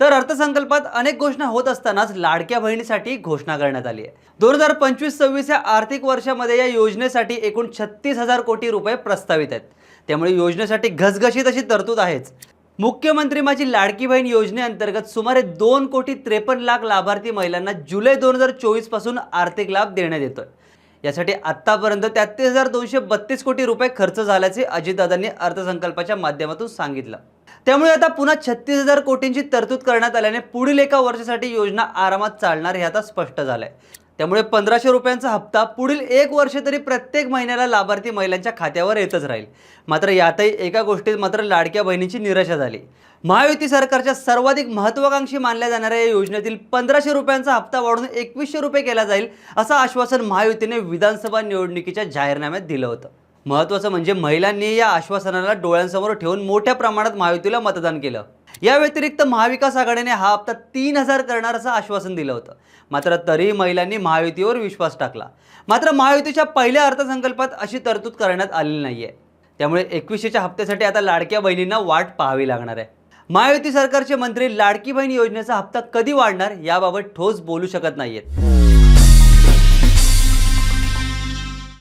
तर अर्थसंकल्पात अनेक घोषणा होत असतानाच लाडक्या बहिणीसाठी घोषणा करण्यात आली आहे. दोन हजार पंचवीस सव्वीस या आर्थिक वर्षामध्ये या योजनेसाठी एकूण छत्तीस हजार कोटी रुपये प्रस्तावित आहेत. त्यामुळे योजनेसाठी घसघशीत अशी तरतूद आहेच. मुख्यमंत्री माझी लाडकी बहीण योजनेअंतर्गत सुमारे दोन कोटी त्रेपन्न लाख लाभार्थी महिलांना जुलै दोन हजार चोवीसपासून आर्थिक लाभ देण्यात येतोय. यासाठी आत्तापर्यंत तेहतीस हजार दोनशे बत्तीस कोटी रुपये खर्च झाल्याचे अजितदादांनी अर्थसंकल्पाच्या माध्यमातून सांगितलं. त्यामुळे आता पुन्हा छत्तीस हजार कोटींची तरतूद करण्यात आल्याने पुढील एका वर्षासाठी योजना आरामात चालणार हे आता स्पष्ट झालं आहे त्यामुळे पंधराशे रुपयांचा हप्ता पुढील एक वर्ष तरी प्रत्येक महिन्याला लाभार्थी महिलांच्या खात्यावर येतच राहील. मात्र यातही एका गोष्टीत मात्र लाडक्या बहिणीची निराशा झाली. महायुती सरकारच्या सर्वाधिक महत्वाकांक्षी मानल्या जाणाऱ्या या योजनेतील पंधराशे रुपयांचा हप्ता वाढून एकवीसशे रुपये केला जाईल असं आश्वासन महायुतीने विधानसभा निवडणुकीच्या जाहीरनाम्यात दिलं होतं. महत्त्वाचं म्हणजे महिलांनी या आश्वासनाला डोळ्यांसमोर ठेवून मोठ्या प्रमाणात महायुतीला मतदान केलं. या व्यतिरिक्त महाविकास आघाडीने हा हप्ता तीन हजार करणार असं आश्वासन दिलं होतं. मात्र तरीही महिलांनी महायुतीवर विश्वास टाकला. मात्र महायुतीच्या पहिल्या अर्थसंकल्पात अशी तरतूद करण्यात आलेली नाहीये. त्यामुळे एकवीसशेच्या हप्त्यासाठी आता लाडक्या बहिणींना वाट पाहावी लागणार आहे. महायुती सरकारचे मंत्री लाडकी बहीण योजनेचा हप्ता कधी वाढणार याबाबत ठोस बोलू शकत नाहीयेत.